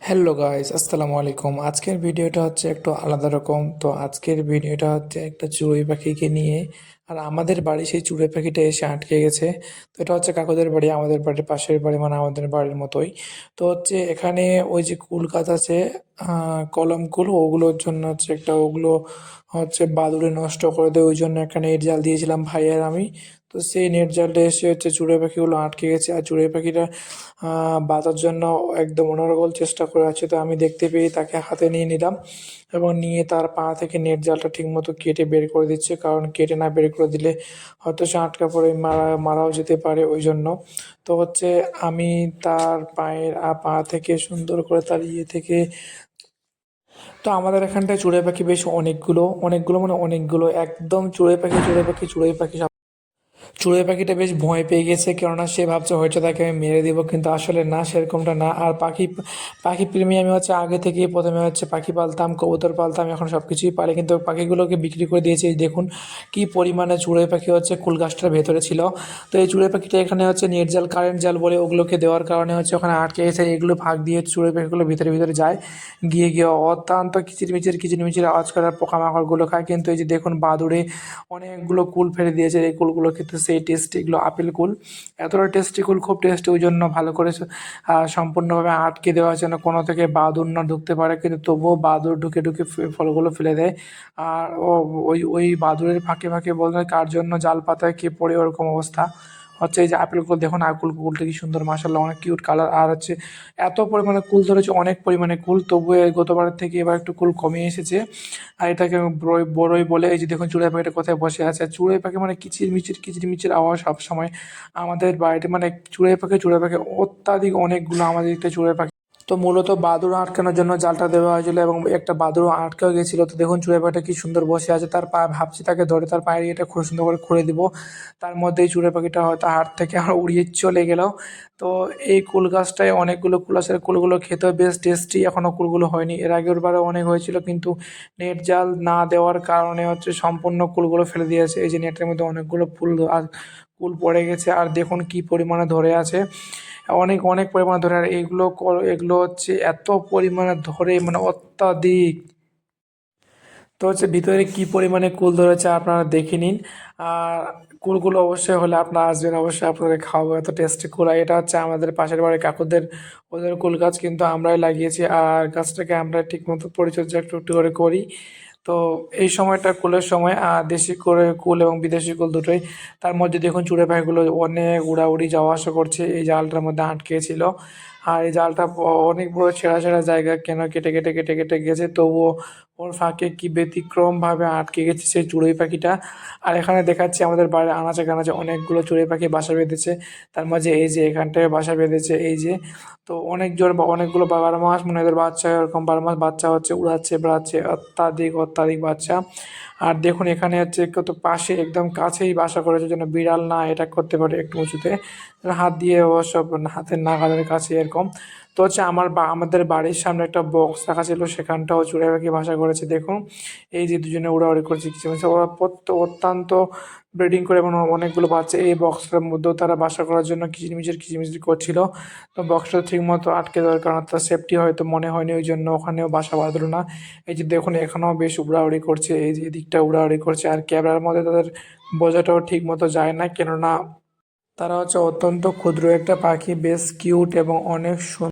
Hello guys আসসালামু আলাইকুম আজকের ভিডিওটা হচ্ছে একটু আলাদা রকম। তো আজকের ভিডিওটা হচ্ছে একটা চড়ুই পাখিকে নিয়ে। আর আমাদের বাড়ি সেই চড়ুই পাখিটা এসে আটকে গেছে। তো এটা হচ্ছে কাকুদের বাড়ি, আমাদের বাড়ির পাশের বাড়ি মানে আমাদের বাড়ির মতোই। তো হচ্ছে এখানে ওই যে কুল গাছ আছে কলম কুল, ওগুলোর জন্য হচ্ছে একটা, ওগুলো হচ্ছে বাদুড়ে নষ্ট করে দেয়। ওই জন্য একটা নেট জাল দিয়েছিলাম ভাই আর আমি। তো সেই নেট জালটা এসে হচ্ছে চড়ুই পাখিগুলো আটকে গেছে। আর চড়ুই পাখিটা বাঁচার জন্য একদম অনর্গল চেষ্টা করে আছে। তো আমি দেখতে পেয়ে তাকে হাতে নিয়ে নিলাম এবং নিয়ে তার পা থেকে নেট জালটা ঠিকমতো কেটে বের করে দিচ্ছে। কারণ কেটে না বের করে দিলে হয়তো সে আটকা পড়ে, মারা, মারাও যেতে পারে ওই জন্য। তো হচ্ছে আমি তার পায়ের, আ, পা থেকে সুন্দর করে তার ইয়ে থেকে তো আমাদের এখানটায় চড়ুই পাখি বেশ অনেকগুলো অনেকগুলো মানে অনেকগুলো, একদম চড়ুই পাখি চড়ুই পাখি চড়ুই পাখি চড়ুই পাখিটা বেশ ভয় পেয়ে গেছে, কেননা সে ভাবছে হয়তো তাকে আমি মেরে দিব, কিন্তু আসলে না, সেরকমটা না। আর পাখি পাখি প্রেমী আমি হচ্ছে আগে থেকেই প্রথমে হচ্ছে পাখি পালতাম, কবুতর পালতাম, এখন সব কিছুই পালি, কিন্তু পাখিগুলোকে বিক্রি করে দিয়েছি। দেখুন কি পরিমাণে চড়ুই পাখি হচ্ছে কুল গাছটার ভেতরে ছিল। তো এই চড়ুই পাখিটা এখানে হচ্ছে নেট জাল কারেন্ট জাল বলে ওগুলোকে দেওয়ার কারণে হচ্ছে ওখানে আটকে গেছে। এগুলো ভাগ দিয়ে চড়ুই পাখিগুলো ভিতরে ভিতরে যায়, গিয়ে গিয়ে অত্যন্ত কিচিরমিচির কিচিরমিচির আওয়াজ করার পোকামাকড়গুলো খায়। কিন্তু এই যে দেখুন বাদুড়ে অনেকগুলো কুল ফেলে দিয়েছে, এই কুলগুলো কিন্তু সেই টেস্টিগুলো আপেল কুল। এতটা টেস্টি কুল খুব টেস্টি ওই জন্য ভালো করে সম্পূর্ণভাবে আটকে দেওয়া যেন কোনো থেকে বাদুর না ঢুকতে পারে। কিন্তু তবুও বাদুর ঢুকে ঢুকে ফলগুলো ফেলে দেয়। আর ওই ওই বাদুরের ফাঁকে ফাঁকে বলতে কার জন্য জাল পাতায় কে পড়ে ওরকম অবস্থা? হচ্ছে এই যে আপেল কুল দেখুন আকুল কুলটা কি সুন্দর মাসাল্লাহ অনেক কিউট কালার আর হচ্ছে এত পরিমাণে কুল ধরেছে, অনেক পরিমাণে কুল। তবু গতবারের থেকে এবার একটু কুল কমে এসেছে। আর এটাকে বড়ই বড়ই বলে, এই যে দেখুন, চুড়াই পাখিটা কোথায় বসে আছে। চড়ুই পাখি মানে কিচির মিচির কিচির মিচির আওয়াজ সবসময় আমাদের বাড়িতে। মানে চুড়াই পাখি চুড়াই পাখি অত্যাধিক অনেকগুলো আমাদের একটা চুড়াই পাখি তো মূলত বাদুড় আটকানোর জন্য জালটা দেওয়া হয়েছিল এবং একটা বাদুড় আটকেও গেছিল। তো দেখুন চড়ুই পাখিটা কি সুন্দর বসে আছে। তার পা, ভাবছি তাকে ধরে তার পায়ের ইয়েটা খুব সুন্দর করে খুঁড়ে দিব। তার মধ্যেই চড়ুই পাখিটা হয়তো হাট থেকে আর উড়িয়ে চলে গেল। তো এই কুল গাছটায় অনেকগুলো কুল আছে। কুলগুলো খেতেও বেশ টেস্টি এখনও কুলগুলো হয়নি। এর আগের বারে অনেক হয়েছিল, কিন্তু নেট জাল না দেওয়ার কারণে হচ্ছে সম্পূর্ণ কুলগুলো ফেলে দিয়েছে। এই যে নেটের মধ্যে অনেকগুলো ফুল আর কুল পড়ে গেছে। আর দেখুন কি পরিমাণে ধরে আছে। অনেক অনেক পরিমাণে ধরে আর এগুলো এগুলো হচ্ছে এত পরিমাণে ধরে মানে অত্যাধিক। তো হচ্ছে ভিতরে কি পরিমাণে কুল ধরেছে আপনারা দেখে নিন। আর কুলগুলো অবশ্যই হলে আপনারা আসবেন, অবশ্যই আপনাদের খাওয়াবো, এত টেস্টি কুল। আর এটা হচ্ছে আমাদের পাশের বাড়ির কাকুদের, ওদের কুল গাছ কিন্তু আমরাই লাগিয়েছি। আর গাছটাকে আমরা ঠিকমতো পরিচর্যা একটু একটু করে করি। তো এই সময়টা কুলের সময় দেশি করে কুল এবং বিদেশি কুল দুটোই। তার মধ্যে দেখুন চুড়ে পাখিগুলো অনেক উড়াউড়ি যাওয়া আসা করছে। এই জালটার মধ্যে আটকে ছিল। আর এই জালটা অনেক বড় ছেঁড়া ছেঁড়া জায়গা, কেন কেটে কেটে কেটে কেটে গেছে? তবুও ওর ফাঁকে কি ব্যতিক্রমভাবে আটকে গেছে সেই চড়ুই পাখিটা? আর এখানে দেখাচ্ছি আমাদের বাড়ির আনাচে কানাচে অনেকগুলো চড়ুই পাখি বাসা বেঁধেছে। তার মাঝে এই যে এখানটায় বাসা বেঁধেছে, এই যে। তো অনেক জোর বা অনেকগুলো বারো মাস মানে এদের বাচ্চা, এরকম বারো মাস বাচ্চা হচ্ছে, উড়াচ্ছে, বেড়াচ্ছে, অত্যাধিক অত্যাধিক বাচ্চা। আর দেখুন এখানে হচ্ছে কত পাশে, একদম কাছেই বাসা করেছে, যেন বিড়াল না এটা করতে পারে একটু উঁচুতে। হাত দিয়ে সব হাতের নাগালের কাছে এরকম তো হচ্ছে আমার বা, আমাদের বাড়ির সামনে একটা বক্স রাখা ছিল, সেখানটাও চুড়ে পাখি বাসা করেছে দেখুন এই যে দুজনে উড়াউড়ি করছে কিছু ওরা অত্যন্ত ব্রিডিং করে এবং অনেকগুলো বাচ্চা এই বক্সটার মধ্যেও তারা বাসা করার জন্য কিচিরমিচির কিচিরমিচির করছিল। তো বক্সটা ঠিক মতো আটকে দেওয়ার কারণে তার সেফটি হয়তো মনে হয়নি, ওই জন্য ওখানেও বাসা বাঁধলো না। এই যে দেখুন, এখানেও বেশ উড়াউড়ি করছে, এই যে এদিকটা উড়াউড়ি করছে, আর ক্যামেরার মধ্যে তাদের বোঝাটাও ঠিক মতো যায় না, কেননা তারা হচ্ছে অত্যন্ত ক্ষুদ্র একটা পাখি বেশ কিউট এবং অনেক সুন্দর